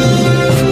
Thank you.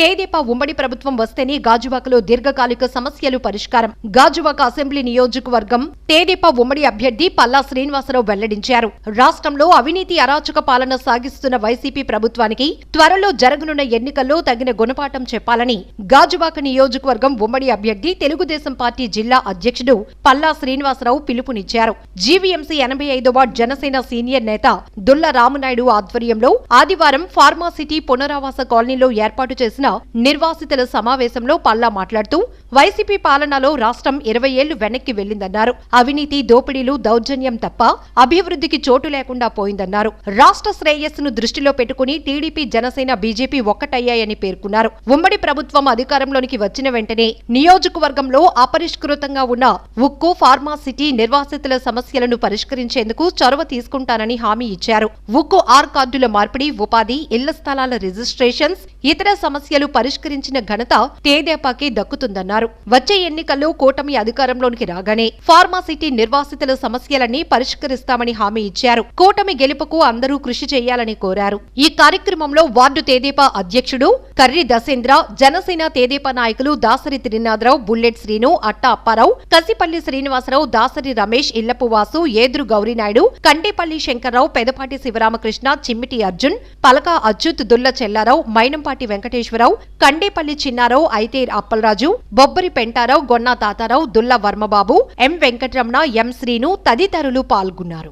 తేదేపా ఉమ్మడి ప్రభుత్వం వస్తేనే గాజువాకలో దీర్ఘకాలిక సమస్యలు పరిష్కారం. గాజువాక అసెంబ్లీ నియోజకవర్గం తేదేపా ఉమ్మడి అభ్యర్థి పల్లా శ్రీనివాసరావు వెల్లడించారు. రాష్ట్రంలో అవినీతి అరాచక పాలన సాగిస్తున్న వైసీపీ ప్రభుత్వానికి త్వరలో జరగనున్న ఎన్నికల్లో తగిన గుణపాఠం చెప్పాలని గాజువాక నియోజకవర్గం ఉమ్మడి అభ్యర్థి తెలుగుదేశం పార్టీ జిల్లా అధ్యక్షుడు పల్లా శ్రీనివాసరావు పిలుపునిచ్చారు. జీవీఎంసీ ఎనభై ఐదవ జనసేన సీనియర్ నేత దుల్ల రామనాయుడు ఆధ్వర్యంలో ఆదివారం ఫార్మాసిటీ పునరావాస కాలనీలో ఏర్పాటు చేసిన నిర్వాసితుల సమావేశంలో పల్లా మాట్లాడుతూ వైసీపీ పాలనలో రాష్ట్రం ఇరవై ఏళ్ళు వెనక్కి వెళ్ళిందన్నారు అవినీతి దోపిడీలు దౌర్జన్యం తప్ప అభివృద్ధికి చోటు లేకుండా పోయిందన్నారు. రాష్ట్ర శ్రేయస్సును దృష్టిలో పెట్టుకుని టీడీపీ జనసేన బీజేపీ ఒక్కటయ్యాయని పేర్కొన్నారు. ఉమ్మడి ప్రభుత్వం అధికారంలోనికి వచ్చిన వెంటనే నియోజకవర్గంలో అపరిష్కృతంగా ఉన్న ఉక్కు ఫార్మాసిటీ నిర్వాసితుల సమస్యలను పరిష్కరించేందుకు చొరవ తీసుకుంటానని హామీ ఇచ్చారు. ఉక్కు ఆర్ కార్డుల మార్పిడి ఉపాధి ఇళ్ళ స్థలాల రిజిస్ట్రేషన్స్ ఇతర సమస్యలు పరిష్కరించిన ఘనత తేదేపాకి దక్కుతుందన్నారు. వచ్చే ఎన్నికల్లో కూటమి అధికారంలోనికి రాగానే ఫార్మాసిటీ నిర్వాసితుల సమస్యలన్నీ పరిష్కరిస్తామని హామీ ఇచ్చారు. కూటమి గెలుపుకు అందరూ కృషి చేయాలని కోరారు. ఈ కార్యక్రమంలో వార్డు తేదేపా అధ్యక్షుడు కర్రి దశేంద్ర జనసేన తేదేపా నాయకులు దాసరి త్రినాథరావు బుల్లెట్ శ్రీను అట్ట అప్పారావు కసిపల్లి శ్రీనివాసరావు దాసరి రమేష్ ఇల్లపువాసు ఏదురు ఏద్రు గౌరీనాయుడు కండేపల్లి శంకర్రావు పెదపాటి శివరామకృష్ణ చిమ్మిటి అర్జున్ పలక అచ్యుత్ దుల్ల చెల్లారావు మైనంపాటి వెంకటేశ్వరరావు రామారావు కండేపల్లి చిన్నారావు ఐతేర్ అప్పలరాజు బొబ్బరి పెంటారావు గొన్నా తాతారావు దుల్ల వర్మబాబు ఎం వెంకటరమణ ఎం శ్రీను తదితరులు పాల్గొన్నారు.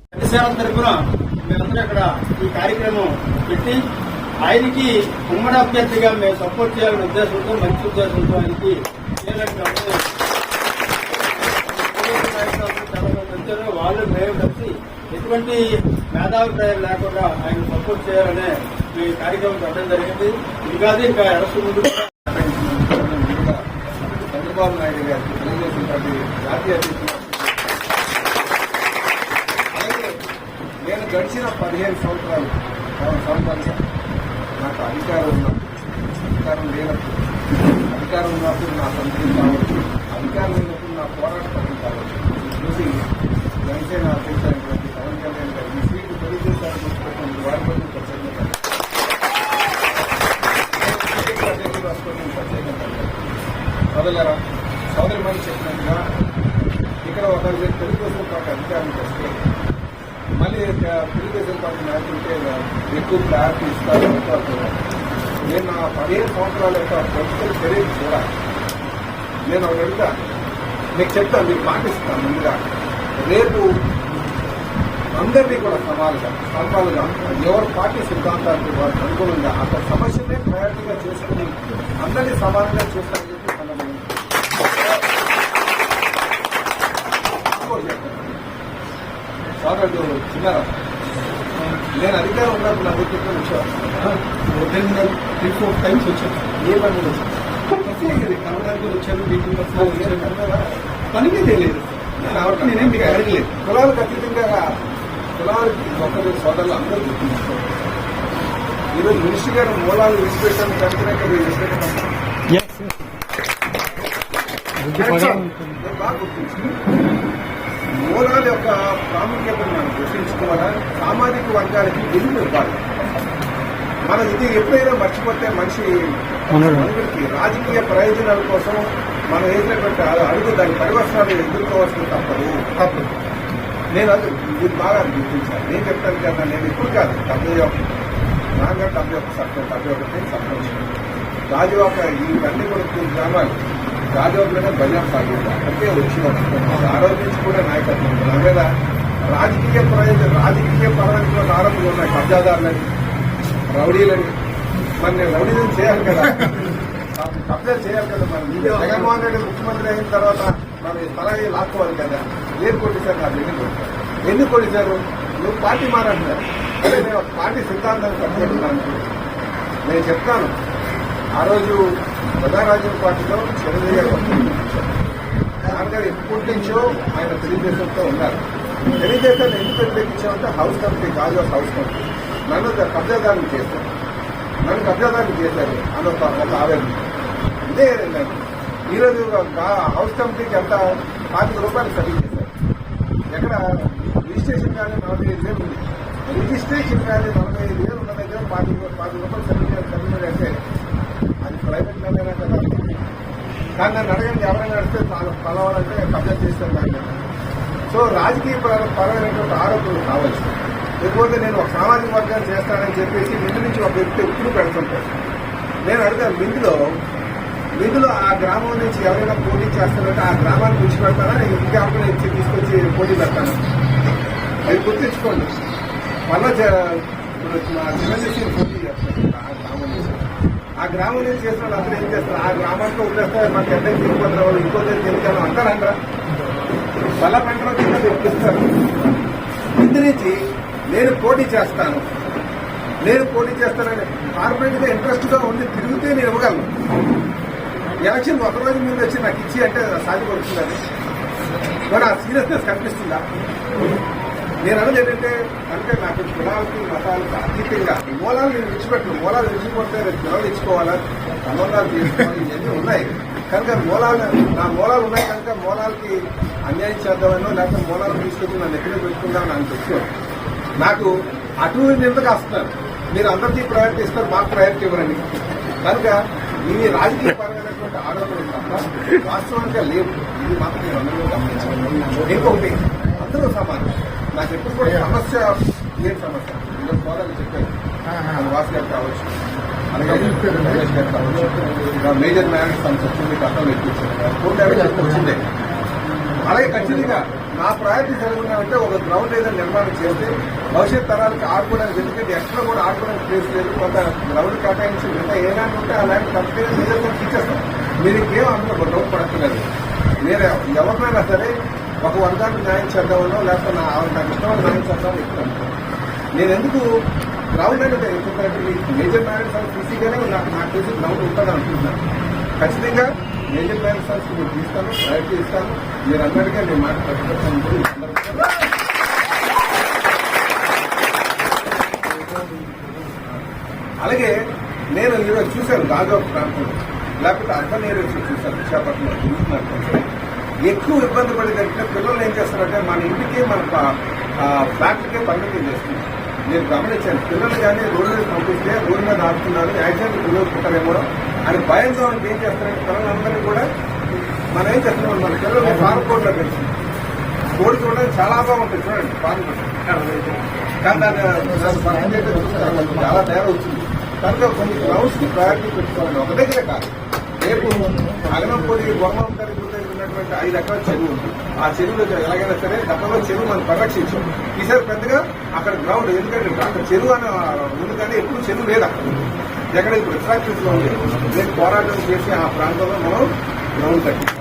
ఆయనకి ఉమ్మడి అభ్యర్థిగా మేము సపోర్ట్ చేయాలనే ఉద్దేశంతో మంచి ఉద్దేశంతో ఆయనకి వాళ్ళు డ్రైవర్ కలిసి ఎటువంటి మేధాభిప్రాయం లేకుండా ఆయన సపోర్ట్ చేయాలనే ఈ కార్యక్రమం పెట్టడం జరిగింది. ఇది కాదు ఇంకా ఎలక్షన్ ముందు చంద్రబాబు నాయుడు గారికి తెలుగుదేశం పార్టీ జాతీయ అధ్యక్షులు. అలాగే నేను గడిచిన పదిహేను సంవత్సరాలు పదహారు సంవత్సరాలుగా నాకు అధికారం ఉన్నప్పుడు అధికారం లేనప్పుడు అధికారం ఉన్నప్పుడు నా సంతృప్తి కావచ్చు అధికారం లేనప్పుడు నా పోరాట పద్ధతి కావచ్చు. చూసి జనసేన సోదరులారా సోదరి మనిషి చెప్పినట్టుగా ఇక్కడ ఒక తెలుగుదేశం పార్టీ అధికారానికి వస్తే మళ్ళీ తెలుగుదేశం పార్టీ నాయకుంటే ఎక్కువ క్లారిటీ ఇస్తారు అనుకుంటున్నాను. నేను నా పదిహేను సంవత్సరాల యొక్క పొలిటికల్ కెరీర్ కూడా నేను ఒకటి అడుగుతా మీకు చెప్తాను మీకు పాటిస్తాను ముందుగా రేపు అందరినీ కూడా సమాలుగా సమాలుగా ఎవరు పార్టీ సిద్ధాంతానికి వారికి అనుగుణంగా అంత సమస్యనే ప్రయారిటీగా చేసుకుని అందరినీ సమానంగా చేస్తారని చెప్పి. సోదరుడు చిన్నారా? నేను అధికారం ఉన్నప్పుడు నా దగ్గర వచ్చాను త్రీ ఫోర్ టైమ్స్ వచ్చాను ఏ పని వచ్చాను కనడానికి వచ్చాను మీటింగ్ వచ్చాను పని మీద లేదు. కాబట్టి నేనేం మీకు అడగలేదు కులాలకు అతీతంగా కులాలకి ఒక్కరి సోదరులు అందరూ గుర్తించారు ఈరోజు మినిస్టర్ గారు మూలాలు విడిచిపెట్టాను కనుక మూలాల యొక్క ప్రాముఖ్యతను మనం గుర్తించుకోవాలా. సామాజిక వర్గాలకి ఎందుకు ఇవ్వాలి మనం ఇది ఎప్పుడైనా మర్చిపోతే మనిషి మనుషులకి రాజకీయ ప్రయోజనాల కోసం మనం వేసినటువంటి అడుగు దాని పరివర్తనాలు ఎదుర్కోవాల్సిన తప్పదు. తప్పదు. నేను అది మీరు బాగా గుర్తించాను నేను చెప్తాను కదా నేను ఇప్పుడు కాదు. డెబ్బై ఒకటి నాగా డెబ్బై ఒక సత్యం డెబ్బై ఒకటి సత్యం. రాజువాక ఇవన్నీ కూడా గ్రామాలు రాజువాకలోనే భయం సాగింది. అక్కడికే వచ్చి ఆ రోజు నుంచి కూడా నాయకత్వం నా మీద రాజకీయ ప్రయోజనం రాజకీయ పరమైన ఆరోపణలు ఉన్నాయి. కబ్జాదారులని రౌడీలని. మరి నేను రౌడీజం చేయాలి కదా. కబ్జా చేయాలి కదా మరి. జగన్మోహన్ రెడ్డి ముఖ్యమంత్రి అయిన తర్వాత మరి తలగి లాక్కోవాలి కదా. ఏం కొట్టేశారు నాకు ఎందుకు ఎన్ని కొట్టేశారు నువ్వు పార్టీ మారంటున్నారు అంటే నేను పార్టీ సిద్ధాంతాన్ని కట్టుకుంటున్నాను నేను చెప్తాను. ఆ రోజు ప్రజారాజ్యం పార్టీలో చిరంజీవి గారు వచ్చారు. నాన్నగారు ఎప్పటి నుంచో ఆయన తెలుగుదేశంతో ఉన్నారు. తెలుగుదేశాన్ని ఎందుకు వ్యతిరేకించామంటే హౌస్ కమిటీ కాదు హౌస్ కమిటీ. నన్ను కబ్జాదారులు చేశారు. నన్ను కబ్జాదారులు చేశారు అని ఒక ఒక ఆవేదన. ఇదే ఈరోజు హౌస్ కమిటీకి ఎంత పాతిక రూపాయలు సరిగ్గా చేశారు ఎక్కడ రిజిస్ట్రేషన్ కానీ నలభై ఐదు వేలు ఉంది. రిజిస్ట్రేషన్ కానీ నలభై ఐదు వేలు ఉన్న దగ్గర పాతి పాతి రూపాయలు సర్టిఫికేట్ సర్టిఫికేట్ అంటే అది ప్రైవేట్ కదా. కానీ నన్ను అడగండి ఎవరైనా నడిస్తే పలవాలంటే కబ్జా చేస్తాను దాన్ని. సో రాజకీయ పరమైనటువంటి ఆరోపణలు కావచ్చు. లేకపోతే నేను ఒక సామాజిక వర్గాన్ని చేస్తానని చెప్పేసి ముందు నుంచి ఒక వ్యక్తి ఎప్పుడు పెడుతుంటాను నేను అడిగాను మిందులో వీటిలో ఆ గ్రామం నుంచి ఎవరైనా పోటీ చేస్తారంటే ఆ గ్రామాన్ని విడిచిపెడతానా పెడతారా? ఇంకా ఎవరైనా ఇచ్చి తీసుకొచ్చి పోటీ పెడతాను. అది గుర్తించుకోండి. మళ్ళా చే- ఇప్పుడు మా చిన్నదేశం పోటీ చేస్తారు ఆ గ్రామం నుంచి. ఆ గ్రామం నుంచి చేసిన వాళ్ళు అందరూ ఏం చేస్తారు? ఆ గ్రామానికి వదిలేస్తారు మాకు ఎంత తిరిగిపోతారు వాళ్ళు ఇంకో దగ్గర తిరిగాను అంటారంటారా? మళ్ళా పంటలో కింద తెప్పిస్తారు ఇందు నుంచి నేను పోటీ చేస్తాను. నేను పోటీ చేస్తానని కార్పొరేట్గా ఇంట్రెస్ట్గా ఉండి తిరిగితే నేను ఇవ్వగలను. ఎలక్షన్ ఒకరోజు ముందు వచ్చి నాకు ఇచ్చి అంటే సాధ్యపడుతుందని మరి ఆ సీరియస్నెస్ కనిపిస్తుందా? నేను అన్నది ఏంటంటే అంటే నాకు కులాలకి మతాలకి అతీతంగా మూలాలు నేను విడిచిపెట్టను. మూలాలు విడిచిపోతే రేపు పిల్లలు ఇచ్చుకోవాలా సంబంధాలు తీసుకోవాలి ఇవన్నీ ఉన్నాయి. కనుక మూలాలు నా మూలాలు ఉన్నాయి కనుక మూలాలకి అన్యాయం చేద్దామనో లేకపోతే మూలాలు తీసుకొచ్చి నన్ను ఎక్కడ పెట్టుకుందామని నాకు తెచ్చు నాకు అటు ఎందుకు వస్తున్నారు మీరు అందరికీ ప్రయారిటీ ఇస్తారు మాకు ప్రయారిటీ ఇవ్వరండి కనుక ఇవి రాజకీయ పరమైనటువంటి ఆరోపణలు తప్ప వాస్తవంగా లేవు. ఇది మాత్రం నేను అందరూ గమనించాను ఇంకొకటి అందరూ సమానం. నాకు ఎప్పుడు కూడా సమస్య ఏం సమస్య? ఇలా సోదరులు చెప్పారు. వాసు గారు కావచ్చు అలాగే రమేష్ గారు కావచ్చు. మేజర్ మ్యారేజ్ సంస్థ వచ్చింది గతంలో డ్యామేజ్ వచ్చిందే? అలాగే ఖచ్చితంగా నా ప్రయారిటీ జరుగుతున్నాయంటే ఒక గ్రౌండ్ ఏదైనా నిర్మాణం చేస్తే భవిష్యత్ తరాలకు ఆడుకోవడానికి ఎందుకంటే ఎక్కడ కూడా ఆడుకోవడానికి ప్లేస్ లేదు. కొంత గ్రౌండ్ కేటాయించి మిగతా ఏదైనా ఉంటే అలాంటి కంపెనీ లేదంటే ఇచ్చేస్తాం మీరు ఇంకేం అందులో డౌట్ పడుతున్నారు మీరు ఎవరినైనా సరే ఒక వర్గానికి న్యాయం చేద్దామనో లేకపోతే నా నాకు ఇష్టమైన న్యాయం చేద్దామని ఇస్తాను నేను ఎందుకు గ్రౌండ్ అనేది ఎందుకంటే మేజర్ మ్యారేజ్ సార్ ఫీజీగానే నాకు నాకు తెలిసి గ్రౌండ్ ఉంటుంది అనుకుంటున్నాను. ఖచ్చితంగా మేజర్ మ్యారేజ్ సార్స్ నేను తీస్తాను ప్రయత్నం ఇస్తాను మీరందరికీ నేను మాట ప్రతిపక్షం అలాగే నేను ఈరోజు చూశాను గాజువాక ప్రాంతంలో. లేకపోతే అర్బన్ ఏరియాస్ చూశాను విశాఖపట్నంలో తిరుగుతున్నారు ఎక్కువ ఇబ్బంది పడేదంటే పిల్లలు ఏం చేస్తారంటే మన ఇంటికి మన ఫ్యాక్టరీకే పరిమితం చేస్తున్నారు. నేను గమనించాను పిల్లలు కానీ రోడ్డు మీద పంపిస్తే రోడ్డు మీద ఆడుతున్నారు యాక్సిడెంట్ పిల్లలు పుట్టారేమో అని భయంతో ఏం చేస్తారంటే పిల్లలందరినీ కూడా మనం ఏం చేస్తున్నాం మన పిల్లలు ఫార్మ్ కోడ్లో పెంచి. కోడి చూడడానికి చాలా బాగుంటుంది. చూడండి ఫార్మ్ కోడ్. కానీ దాన్ని చాలా తేడా వచ్చింది. కనుక కొన్ని గ్రౌండ్స్కి ప్రయారిటీ పెట్టుకోవాలి ఒక దగ్గర కాదు. రేపు అగనంపూడి బొమ్మపల్లి దగ్గర ఉన్నటువంటి ఐదు ఎకరాల చెరువు ఉంది. ఆ చెరువులో ఎలాగైనా సరే గతంలో చెరువు మనం పరిరక్షించాం. ఈసారి పెద్దగా అక్కడ గ్రౌండ్ ఎందుకంటే అక్కడ చెరువు అనే ఉంది కానీ ఎప్పుడు చెరువు లేదు అక్కడ. ఎక్కడ ఇప్పుడు రిఫ్రాక్టరీస్లో ఉంది? నేను పోరాటం చేసి ఆ ప్రాంతంలో మనం గ్రౌండ్ కట్టించాం